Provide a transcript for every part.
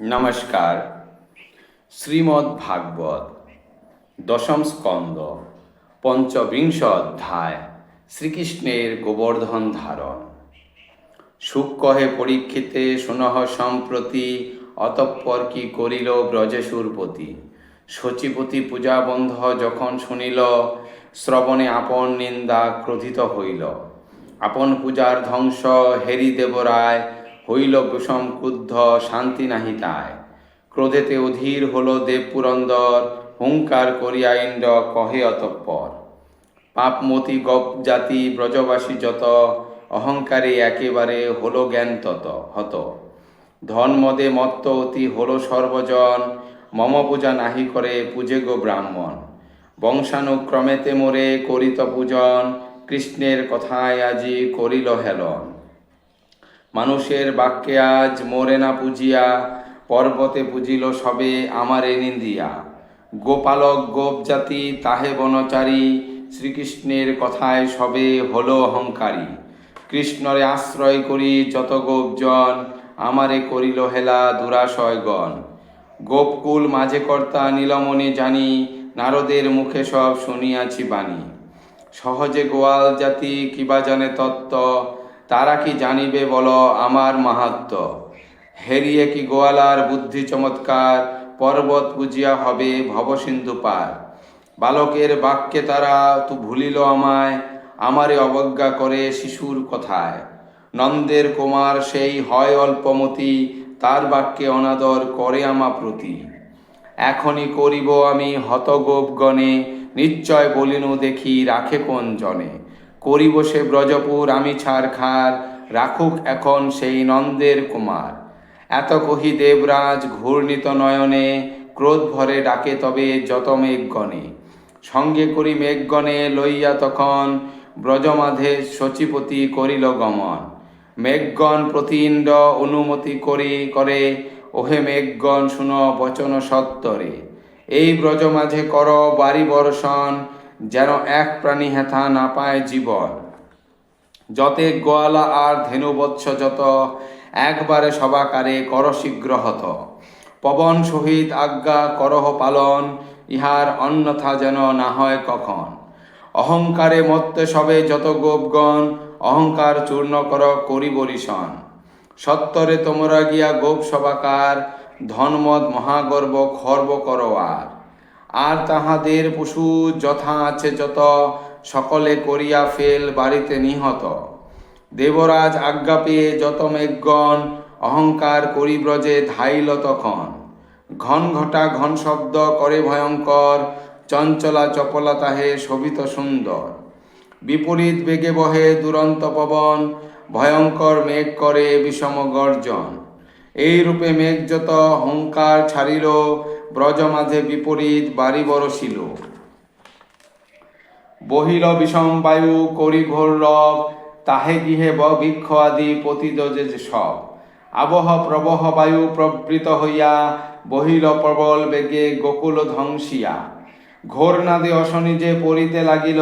নমস্কার। শ্রীমদ্ ভাগবত, দশম স্কন্দ পঞ্চবিংশ অধ্যায়, শ্রীকৃষ্ণের গোবর্ধন ধারণ। সুখ কহে পরীক্ষিতে, সুনহ সম্প্রতি, অতঃপর কি করিল ব্রজেশুরপতি? শচীপতি পূজাবন্ধ যখন শুনিল, শ্রবণে আপন নিন্দা ক্রোধিত হইল। আপন পূজার ধ্বংস হেরি দেবরায় হইল বিষম ক্রুদ্ধ, শান্তি নাহি তায় ক্রোধেতে অধীর হল দেবপুরন্দর, হুঙ্কার করিয়া ইন্দ্র কহে অতঃপর, পাপমতি গপ জাতি ব্রজবাসী যত, অহংকারে একেবারে হলো জ্ঞান তত, হত। ধন মদে মত্ত অতি হলো সর্বজন, মম পূজা নাহি করে পূজে গো ব্রাহ্মণ। বংশানুক্রমেতে মোরে করিত পূজন, কৃষ্ণের কথায় আজি করিল হেলন। মানুষের বাক্যে আজ মোরে না পুজিয়া, পর্বতে পুজিল সবে আমারে নিন্দিয়া। গোপালক গোপ জাতি, তাহে বনচারী, শ্রীকৃষ্ণের কথায় সবে হলো অহংকারী। কৃষ্ণরে আশ্রয় করি যত গোপজন, আমারে করিল হেলা দুরাশয়গণ। গোপকুল মাঝে কর্তা নীলমণি জানি, নারদের মুখে সব শুনিয়াছি বাণী। সহজে গোয়াল জাতি কিবা জানে তত্ত্ব তারা কি জানিবে বল আমার মাহাত্ম? হেরিয়ে কি গোয়ালার বুদ্ধি চমৎকার, পর্বত বুঝিয়া হবে ভবসিন্ধু পার। বালকের বাক্যে তারা তু ভুলিল আমায়, আমারে অবজ্ঞা করে শিশুর কথায়। নন্দের কুমার সেই হয় অল্পমতি, তার বাক্যে অনাদর করে আমা প্রতি। এখনই করিব আমি হতগোপগণে, নিশ্চয় বলিনু দেখি রাখে কোন জনে। করিব সে ব্রজপুর, আমি ছাড় খার, রাখুক এখন সেই নন্দের কুমার। এত কহি দেবরাজ, ঘূর্ণিত নয়নে, ক্রোধ ভরে ডাকে তবে যত মেঘগণে। সঙ্গে করি মেঘগণে লইয়া তখন, ব্রজমাধে শচীপতি করিল গমন। মেঘগণ প্রতিণ্ড অনুমতি করি, করে, ওহে মেঘগণ, শুন বচন সত্তরে। এই ব্রজ মাঝে কর বাড়ি বর্ষণ যেন এক প্রাণী হেথা না পায় জীবন। যতে গোয়ালা আর ধেনুবৎস যত, একবারে সবাকারে কর শীঘ্র হত। পবন সহিত আজ্ঞা করহ পালন, ইহার অন্যথা যেন না হয় কখন। অহংকারে মত্তে সবে যত গোপগণ, অহংকার চূর্ণ কর করি বরিশন সত্তরে তোমরা গিয়া গোপ সবাকার, ধনমদ মহাগর্ব খর্ব করো আর। আর তাহাদের পশু যথা আছে যত, সকলে করিয়া ফেল বাড়িতে নিহত। দেবরাজ আজ্ঞা পেয়ে যত মেঘগণ অহংকার করি ব্রজে ধাইল তখন। ঘন ঘটা ঘন শব্দ করে ভয়ঙ্কর, চঞ্চলা চপলা তাহে শোভিত সুন্দর। বিপরীত বেগে বহে দুরন্ত পবন, ভয়ঙ্কর মেঘ করে বিষম গর্জন। এই রূপে মেঘ যত হংকার ছাড়িল ব্রজ মাঝে বিপরীত বাড়ি বরসিল বহিল বিষম বায়ু, করি ঘোর রব, তাহে গৃহে বৃক্ষ আদি পতিত যে সব। আবহ প্রবহ বায়ু প্রবৃত হইয়া বহিল প্রবল বেগে গোকুল ধ্বংসিয়া। ঘোর নাদে অশনি যে পড়িতে লাগিল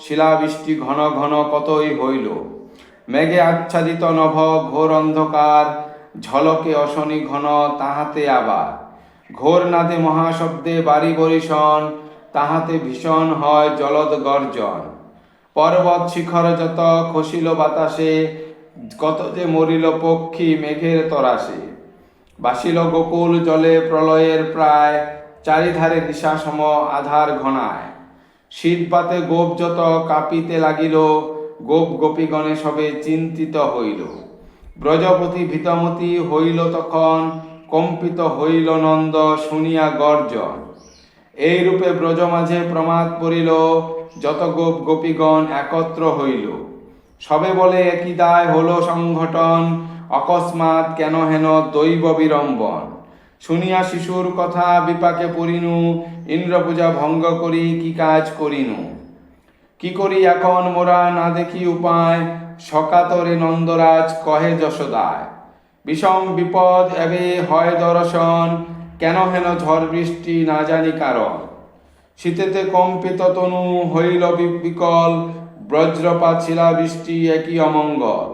শিলাবৃষ্টি ঘন ঘন কতই হইল। মেঘে আচ্ছাদিত নভ, ঘোর অন্ধকার, ঝলকে অশনি ঘন তাহাতে আবার। ঘোর নাদে মহাশব্দে বাড়ি বরিশন তাহাতে ভীষণ হয় জলদ গর্জন। পর্বত শিখর যত খসিল বাতাসে, কত যে মরিল পক্ষী মেঘের তরাসে। বাসিল গোকুল জলে প্রলয়ের প্রায়, চারিধারে দিশাসম আধার ঘনায়। শীতপাতে গোপ যত কাঁপিতে লাগিল, গোপ গোপীগণে সবে চিন্তিত হইল। ব্রজপতি ভীতমতি হইল তখন কম্পিত হইল নন্দ শুনিয়া গর্জন। এই রূপে ব্রজ মাঝে প্রমাদ পড়িল, যত গোপ গোপীগণ একত্র হইল। সবে বলে একই দায় হলো সংঘটন, অকস্মাৎ কেন হেন দৈব বিড়ম্বন। শুনিয়া শিশুর কথা বিপাকে পড়িনু ইন্দ্র পূজা ভঙ্গ করি, কি কাজ করিনু? কি করি এখন মোরা না দেখি উপায়, সকাতরে নন্দরাজ কহে যশোদায়। বিষম বিপদ এবে হয় দর্শন, কেন হেন ঝড় বৃষ্টি না জানি কারণ। শীতেতে কম্পিত তনু হইল বিকল, বজ্রপাত শিলা বৃষ্টি একই অমঙ্গল।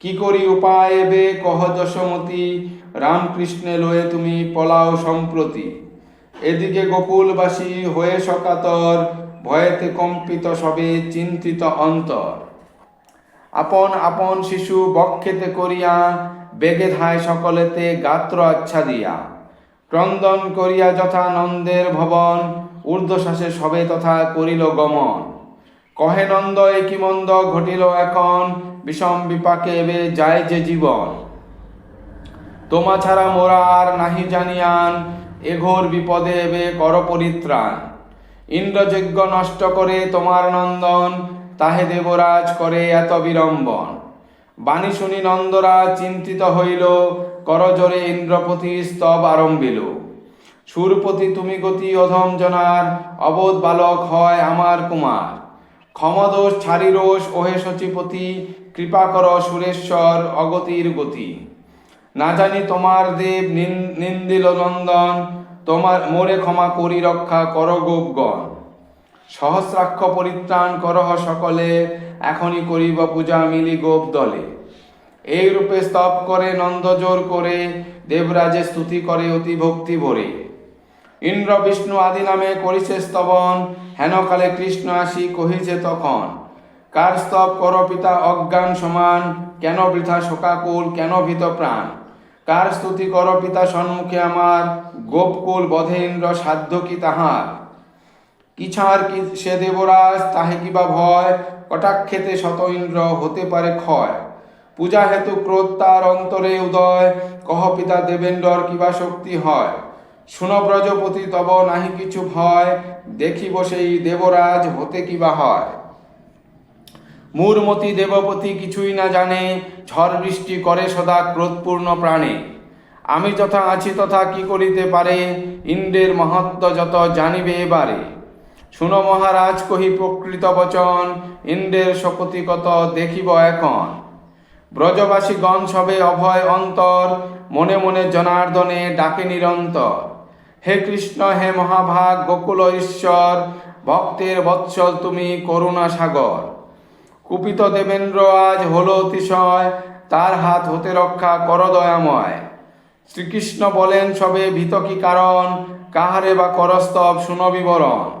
কি করি উপায় এবে কহ যশমতি রামকৃষ্ণে লয়ে তুমি পলাও সম্প্রতি। এদিকে গোকুলবাসী হয়ে সকাতর, ভয়েতে কম্পিত সবে চিন্তিত অন্তর। আপন আপন শিশু বক্ষেতে করিয়া বেগে ধায় সকলেতে গাত্র আচ্ছা দিয়া। ক্রন্দন করিয়া যথা নন্দের ভবন, ঊর্ধ্বশ্বাসে সবে তথা করিল গমন। কহে নন্দ একই মন্দ ঘটিল এখন? বিষম বিপাকে এবে যায় যে জীবন। তোমা ছাড়া মোরা আর নাহি জানিয়ান, এ ঘোর বিপদে এবে কর পরিত্রাণ। ইন্দ্রযজ্ঞ নষ্ট করে তোমার নন্দন, তাহে দেবরাজ করে এত বিড়ম্বন। বাণী শুনি নন্দরাজ চিন্তিত হইল করজরে ইন্দ্রপতি স্তব আরম্ভিল। সুরপতি, তুমি গতি অধম জনার অবোধ বালক হয় আমার কুমার। ক্ষমদোষ ছাড়ি রোষ ওহে সচিপতি কৃপা কর সুরেশ্বর অগতির গতি। না জানি তোমার দেব নিন- নিন্দিল নন্দন, তোমার মোরে ক্ষমা করি রক্ষা কর গোপগণ। সহস্রাক্ষ পরিত্রাণ করহ সকলে, এখনই করিব পূজা মিলি গোপ দলে। এই রূপে স্তব করে, নন্দ জোর করে দেবরাজে স্তুতি করে অতি ভক্তি ভরে। ইন্দ্র বিষ্ণু আদি নামে করিছে স্তবন হেনকালে কৃষ্ণ আসি কহিছে তখন, কার স্তব কর পিতা অজ্ঞান সমান, কেন বৃথা শোকাকুল, কেন ভীত প্রাণ? কার স্তুতি কর পিতা সম্মুখে আমার, গোপকুল বধে ইন্দ্র সাধ্য কি তাহার? কি ছাড় কি সে দেবরাজ, তাহে কিবা ভয়? কটাক্ষেতে শত ইন্দ্র হতে পারে ক্ষয়। পূজা হেতু ক্রোধ তার অন্তরে উদয়। কহ পিতা দেবেন্দ্র কিবা শক্তি হয়? শুন ব্রজপতি, তব নাহি কিছু ভয়। দেখিব সেই দেবরাজ হতে কিবা হয়। মূরমতি দেবপতি কিছুই না জানে। ঝড় বৃষ্টি করে সদা ক্রোধপূর্ণ প্রাণে। আমি যথা আছি তথা কি করিতে পারে? ইন্দ্রের মহত্ব যত জানিবে এবারে। শুনো মহারাজ, কহি প্রকৃত বচন, ইন্দ্রের শপতি কত দেখিব এখন। ব্রজবাসী গণ সবে অভয় অন্তর, মনে মনে জনার্দনে ডাকে নিরন্তর। হে কৃষ্ণ, হে মহাভাগ, গোকুল ঈশ্বর, ভক্তের বৎসল তুমি করুণা সাগর। কুপিত দেবেন্দ্র, আজ হলো অতিশয়, তার হাত হতে রক্ষা কর দয়াময়। শ্রীকৃষ্ণ বলেন, সবে ভীত কি কারণ, কাহারে বা করস্তব শুন বিবরণ।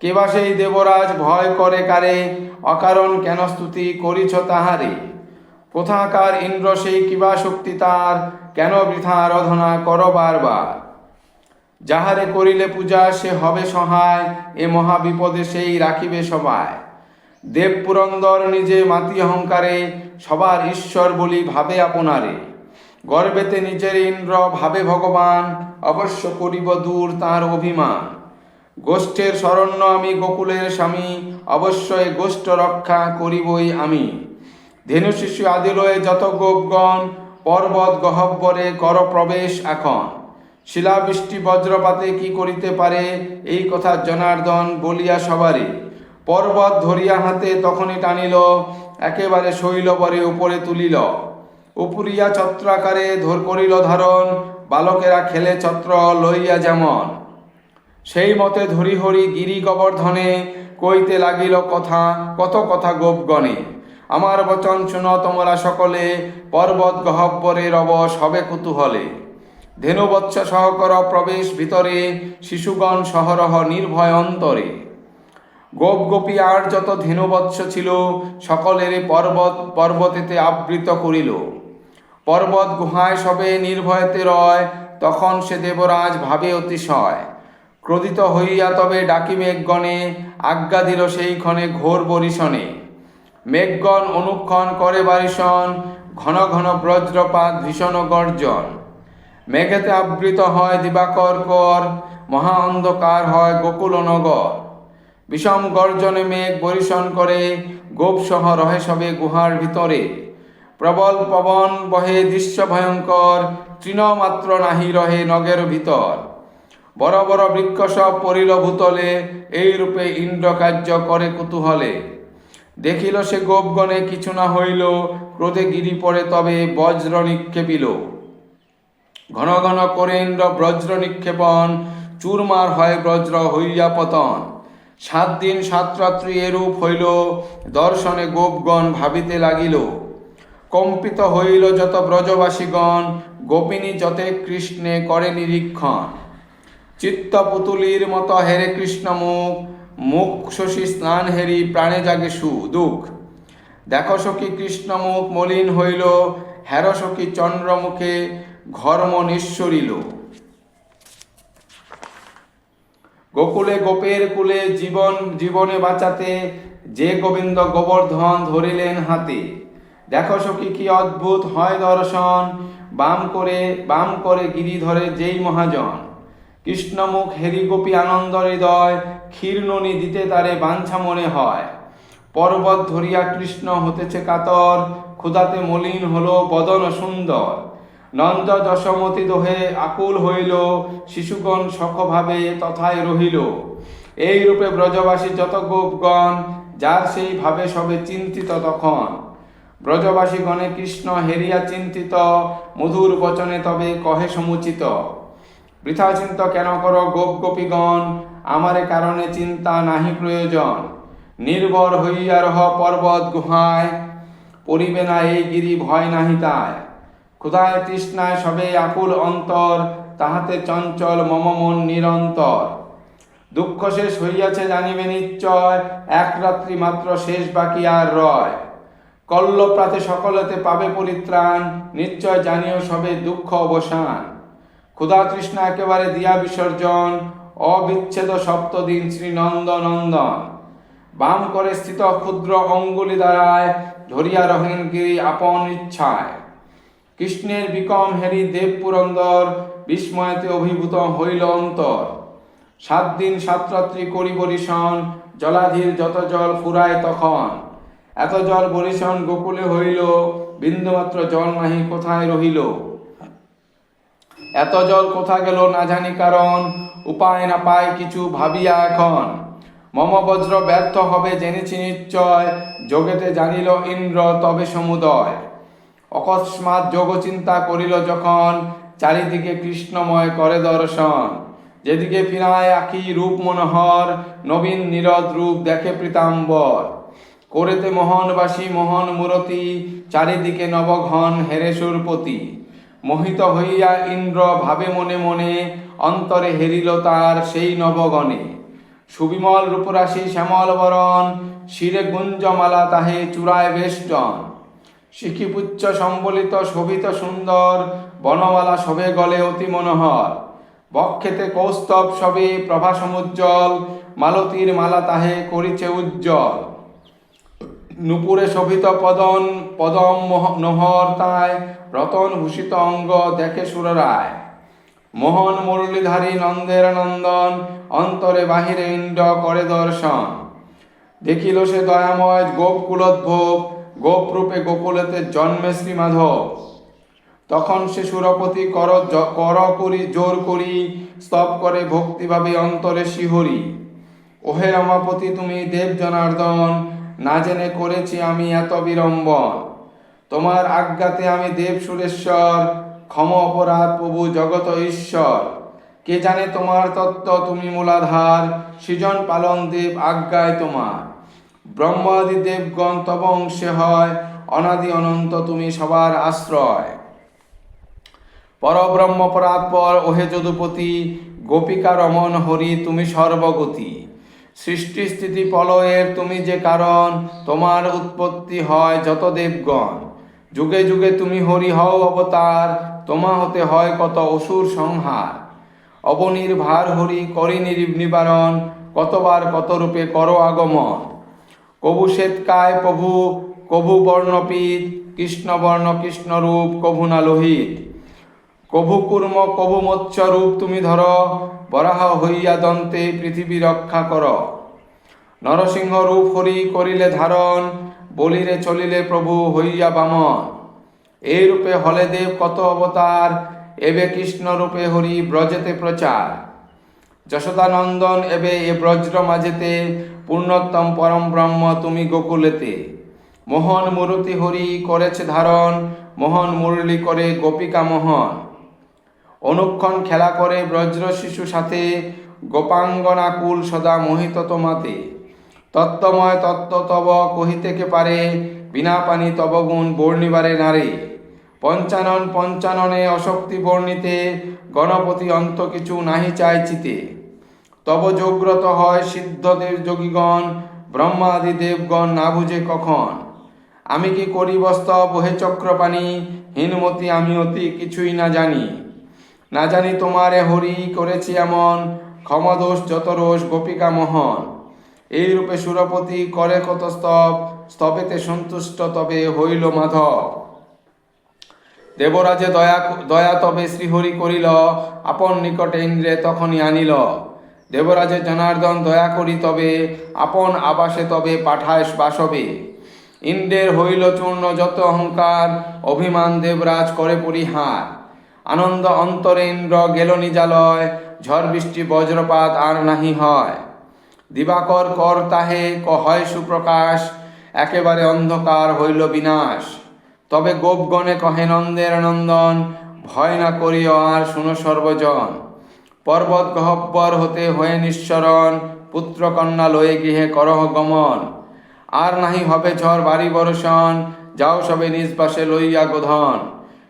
কেবা সেই দেবরাজ ভয় করে কারে? অকারণ কেন স্তুতি করিছ তাহারে? কোথাকার ইন্দ্র সেই কিবা শক্তি তার, কেন বৃথা আরাধনা কর বারবার? যাহারে করিলে পূজা, সে হবে সহায়, এ মহাবিপদে সেই রাখিবে সবাই। দেব পুরন্দর নিজে মাতি অহংকারে, সবার ঈশ্বর বলি ভাবে আপনারে। গর্বেতে নিজের ইন্দ্র ভাবে ভগবান, অবশ্য করিব দূর তার অভিমান। গোষ্ঠের শরণ্য আমি, গোকুলের স্বামী, অবশ্যই গোষ্ঠ রক্ষা করিবই আমি। ধেনু শিশু আদিলয়ে যত গোপগণ, পর্বত গহব্বরে কর প্রবেশ এখন। শিলাবৃষ্টি বজ্রপাতে কি করিতে পারে, এই কথা জনার্দন বলিয়া সবারে। পর্বত ধরিয়া হাতে তখনই টানিল, একেবারে শৈলবরে উপরে তুলিল। উপরিয়া ছত্রাকারে ধর করিল ধারণ, বালকেরা খেলে ছত্র লইয়া যেমন। সেই মতে ধরি হরি গিরি গোবর্ধনে কইতে লাগিল কথা, কত কথা গোপগণে। আমার বচন শুন তোমরা সকলে, পর্বত গহব্বরে রব সবে কুতূহলে। ধেনুবৎস সহকর প্রবেশ ভিতরে, শিশুগণ সহরহ নির্ভয় অন্তরে। গোপ গোপী আর যত ধেনুবৎস ছিল, সকলের পর্বত, পর্বতেতে আবৃত করিল। পর্বত গুহায় সবে নির্ভয়তে রয়, তখন সে দেবরাজ ভাবে অতিশয়। ক্রোধিত হইয়া তবে ডাকি মেঘগণে আজ্ঞা দিল সেই ক্ষণে ঘোর বরিশনে। মেঘগণ অনুক্ষণ করে বারিশন, ঘন ঘন ব্রজ্রপাত, ভীষণ গর্জন। মেঘেতে আবৃত হয় দিবাকর কর, মহা অন্ধকার হয় গোকুল নগর। বিষম গর্জনে মেঘ বরিশন করে গোপসহ রহে সবে গুহার ভিতরে। প্রবল পবন বহে দৃশ্য ভয়ঙ্কর, তৃণমাত্র নাহি রহে নগের ভিতর। বড় বড় বৃক্ষ সব পড়িল ভূতলে, এই রূপে ইন্দ্র কার্য করে কুতূহলে। দেখিল সে গোপগণে কিছু না হইল, ক্রোধে গিরি পড়ে তবে বজ্র নিক্ষেপিল। ঘন ঘন করে ইন্দ্র ব্রজ্র নিক্ষেপণ, চুরমার হয় ব্রজ্র হইয়া পতন। সাত দিন সাত রাত্রি এরূপ হইল, দর্শনে গোপগণ ভাবিতে লাগিল। কম্পিত হইল যত ব্রজবাসীগণ, গোপিনী যতে কৃষ্ণে করে নিরীক্ষণ। চিত্ত পুতুলির মতো হেরে কৃষ্ণ মুখ মুখ শশী স্নান হেরি প্রাণে জাগে সু দুঃখ দেখো সখী কৃষ্ণ মুখ মলিন হইল, হের সখী চন্দ্রমুখে ঘর্ম নিঃসরিল। গোকুলে গোপের কুলে জীবন, জীবনে বাঁচাতে যে গোবিন্দ গোবর্ধন ধরিলেন হাতে। দেখো সখী কি অদ্ভুত হয় দর্শন, বাম করে বাম করে গিরি ধরে যেই মহাজন। কৃষ্ণমুখ হেরি গোপী আনন্দ হৃদয় ক্ষীরননি দিতে তারে বাঞ্ছা মনে হয়। পর্বত ধরিয়া কৃষ্ণ হতেছে কাতর, ক্ষুধাতে মলিন হলো বদন সুন্দর। নন্দ দশমতি দোহে আকুল হইল, শিশুগণ সখভাবে তথায় রহিল। এই রূপে ব্রজবাসী যত গোপগণ, যার সেই ভাবে সবে চিন্তিত তখন। ব্রজবাসী গণে কৃষ্ণ হেরিয়া চিন্তিত, মধুর বচনে তবে কহে সমুচিত। বৃথা চিন্ত কেন কর গোপ গোপীগণ? আমারে কারণে চিন্তা নাহি প্রয়োজন। নির্ভর হইয়া রহ পর্বত গুহায় পরিবে না এই গিরি ভয় নাহি তাই। ক্ষুধায় তৃষ্ণায় সবে আকুল অন্তর, তাহাতে চঞ্চল মম মন নিরন্তর। দুঃখ শেষ হইয়াছে জানিবে নিশ্চয়, এক রাত্রি মাত্র শেষ বাকি আর রয়। কল্ল প্রাতে সকলেতে পাবে পরিত্রাণ, নিশ্চয় জানিও সবে দুঃখ অবসান। ক্ষুধা তৃষ্ণা একেবারে দিয়া বিসর্জন, অবিচ্ছেদ সপ্তদিন শ্রী নন্দ নন্দনন্দন। বাম করে স্থিত ক্ষুদ্র অঙ্গুলি দ্বারায় ধরিয়া রহেন গিরি আপন ইচ্ছায়। কৃষ্ণের বিকম হেরি দেব পুরন্দর, বিস্ময়তে অভিভূত হইল অন্তর। সাত দিন সাত রাত্রি করি বরিশন, জলাধীর যত জল ফুরায় তখন। এত জল বরিশন গোকুলে হইল, বিন্দুমাত্র জল নাহি কোথায় রহিল? এত জল কোথা গেল না জানি কারণ, উপায় না পায় কিছু ভাবিয়া এখন। মম বজ্র ব্যর্থ হবে জেনেছি নিশ্চয়, যোগেতে জানিল ইন্দ্র তবে সমুদয়। অকস্মাৎ যোগ চিন্তা করিল যখন, চারিদিকে কৃষ্ণময় করে দর্শন। যেদিকে ফিরায় আখি রূপ মনোহর, নবীন নীরদ রূপ দেখে প্রীতাম্বর। করেতে মোহনবাসী, মোহন মূরতি, চারিদিকে নবঘন হেরে সুরপতি। মোহিত হইয়া ইন্দ্র ভাবে মনে মনে অন্তরে হেরিল তার সেই নবগণে। সুবিমল, রূপরাশি, শ্যামল, বরণ, শিরে গুঞ্জমালা তাহে চূড়ায় বেষ্টন। শিখিপুচ্ছ সম্বলিত শোভিত সুন্দর বনমালা শোভে গলে অতি মনোহর। বক্ষেতে কৌস্তব সবে প্রভা সমুজ্জ্বল মালতীর মালা তাহে করিছে উজ্জ্বল। নুপুরে শোভিত পদন, পদম নহর তাই রতন ভূষিত অঙ্গ দেখে সুররায়। মোহন মুরলীধারী নন্দের নন্দন, অন্তরে বাহিরে ইন্দ্র করে দর্শন। দেখিল সে দয়াময় গোপ কুলোদ্ভব গোপ রূপে গোকুলেতে জন্মে শ্রী মাধব তখন সে সুরপতি কর কর করি জোর করি, স্তব করে ভক্তিভাবে অন্তরে শিহরি। ওহে রমাপতি, তুমি দেব জনার্দন না জেনে করেছি আমি এত বিড়ম্বন। তোমার আজ্ঞাতে আমি দেব সুরেশ্বর, ক্ষম অপরাধ প্রভু জগত ঈশ্বর। কে জানে তোমার তত্ত্ব তুমি মূলাধার, সৃজন পালন দেব আজ্ঞায় তোমার। ব্রহ্মাদি দেবগণ তব অংশে হয়, অনাদি অনন্ত তুমি সবার আশ্রয়। পরব্রহ্ম পরাৎপর ওহে যদুপতি, গোপিকা রমন হরি তুমি সর্বগতি। সৃষ্টি স্থিতি প্রলয়ের তুমি যে কারণ, তোমার উৎপত্তি হয় যত দেবগণ। যুগে যুগে তুমি হরি হও অবতার, তোমা হতে হয় কত অসুর সংহার। অবনির্ভার হরি, করি নিবারণ, কতবার কত রূপে করো আগমন। কবু শ্বেতকায় প্রভু কভু বর্ণপীত কৃষ্ণবর্ণ কৃষ্ণরূপ কভু না লোহিত। কভু কুর্ম কভু মৎস্য রূপ তুমি ধর, বরাহ হইয়া দন্তে পৃথিবী রক্ষা কর। নরসিংহ রূপ হরি করিলে ধারণ বলিরে চলিলে প্রভু হইয়া বামন। এই রূপে হলে দেব কত অবতার, এবে কৃষ্ণ রূপে হরি ব্রজেতে প্রচার। যশোদানন্দন, এবে এ ব্রজ্র মাঝেতে, পূর্ণোত্তম পরম ব্রহ্ম তুমি গোকুলেতে। মোহন মূরতি হরি করেছে ধারণ, মোহন মুরলি করে গোপিকা মোহন। অনুক্ষণ খেলা করে ব্রজ্র শিশু সাথে গোপাঙ্গনা কুল সদা মোহিত তোমাতে। তত্ত্বময় তত্ত্ব তব কহিতে কে পারে? বিনা পানি তবগুণ বর্ণিবারে নারে। পঞ্চানন পঞ্চাননে অশক্তি বর্ণিতে, গণপতি অন্ত কিছু নাহি চাই চিতে। তব যোগ্রত হয় সিদ্ধদেব যোগীগণ, ব্রহ্মাদি দেবগণ না বুঝে কখন। আমি কি করি বস্তব হে চক্রপাণি? হীনমতি আমি অতি কিছুই না জানি। না জানি তোমারে হরি করেছি এমন ক্ষমদোষ যত রোষ গোপিকা মোহন। এই রূপে সুরপতি করে কত স্তব, স্তবেতে সন্তুষ্ট তবে হইল মাধব। দেবরাজে দয়া দয়া তবে শ্রীহরি করিল, আপন নিকটে ইন্দ্রে তখনই আনিল। দেবরাজে জনার্দন দয়া করি তবে, আপন আবাসে তবে পাঠায় বাসবে। ইন্দ্রের হইল চূর্ণ যত অহংকার, অভিমান দেবরাজ করে পরিহার। আনন্দ অন্তরে ইন্দ্র গেল নিজালয়, ঝড় বৃষ্টি বজ্রপাত আর নাহি হয়। দিবাকর কর তাহে ক হয় সুপ্রকাশ, একেবারে অন্ধকার হইল বিনাশ। তবে গোপগণে কহে নন্দের নন্দন, ভয় না করিও আর শুনো সর্বজন। পর্বত গহব্বর হতে হয়ে নিঃসরণ পুত্র কন্যা লয়ে গৃহে করহ গমন। আর নাহি হবে ঝড় বাড়ি বর্ষণ, যাও সবে নিজ পাশে লইয়া গোধন।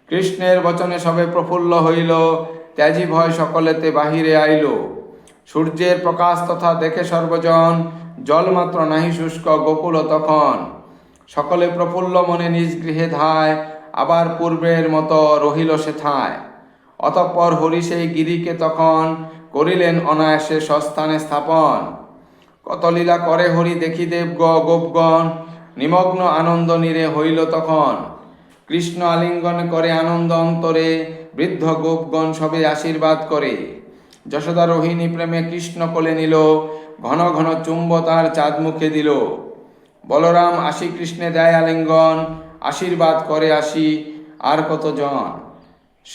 কৃষ্ণের বচনে সবে প্রফুল্ল হইল, ত্যাজি ভয় সকলেতে বাহিরে আইল। সূর্যের প্রকাশ তথা দেখে সর্বজন জলমাত্র নাহি শুষ্ক, গোকুল তখন। সকলে প্রফুল্ল মনে নিজ গৃহে ধায়, আবার পূর্বের মতো রহিল সেথায় অতঃপর হরি সেই গিরিকে তখন করিলেন অনায়াসে সস্থানে স্থাপন। কত লীলা করে হরি দেখি দেব গ গোপগণ, নিমগ্ন আনন্দ নীরে হইল তখন। কৃষ্ণ আলিঙ্গন করে আনন্দ অন্তরে বৃদ্ধ গোপগণ সবে আশীর্বাদ করে। যশোদা রোহিণী প্রেমে কৃষ্ণ কোলে নিল, ঘন ঘন চুম্ব তার চাঁদ মুখে দিল। বলরাম আশি কৃষ্ণে দেয় আলিঙ্গন, আশীর্বাদ করে আসি আর কতজন?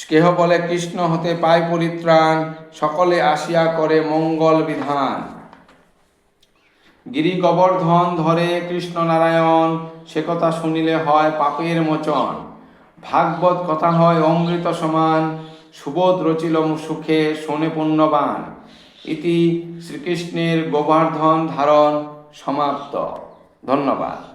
কেহ বলে কৃষ্ণ হতে পায় পরিত্রাণ, সকলে আসিয়া করে মঙ্গল বিধান। গিরি গোবর্ধন ধরে কৃষ্ণ নারায়ণ সে কথা শুনিলে হয় পাপের মোচন। ভাগবত কথা হয় অমৃত সমান সুবোধ রচিলম সুখে শোনে পুণ্যবান ইতি শ্রীকৃষ্ণের গোবর্ধন ধারণ সমাপ্ত। ধন্যবাদ।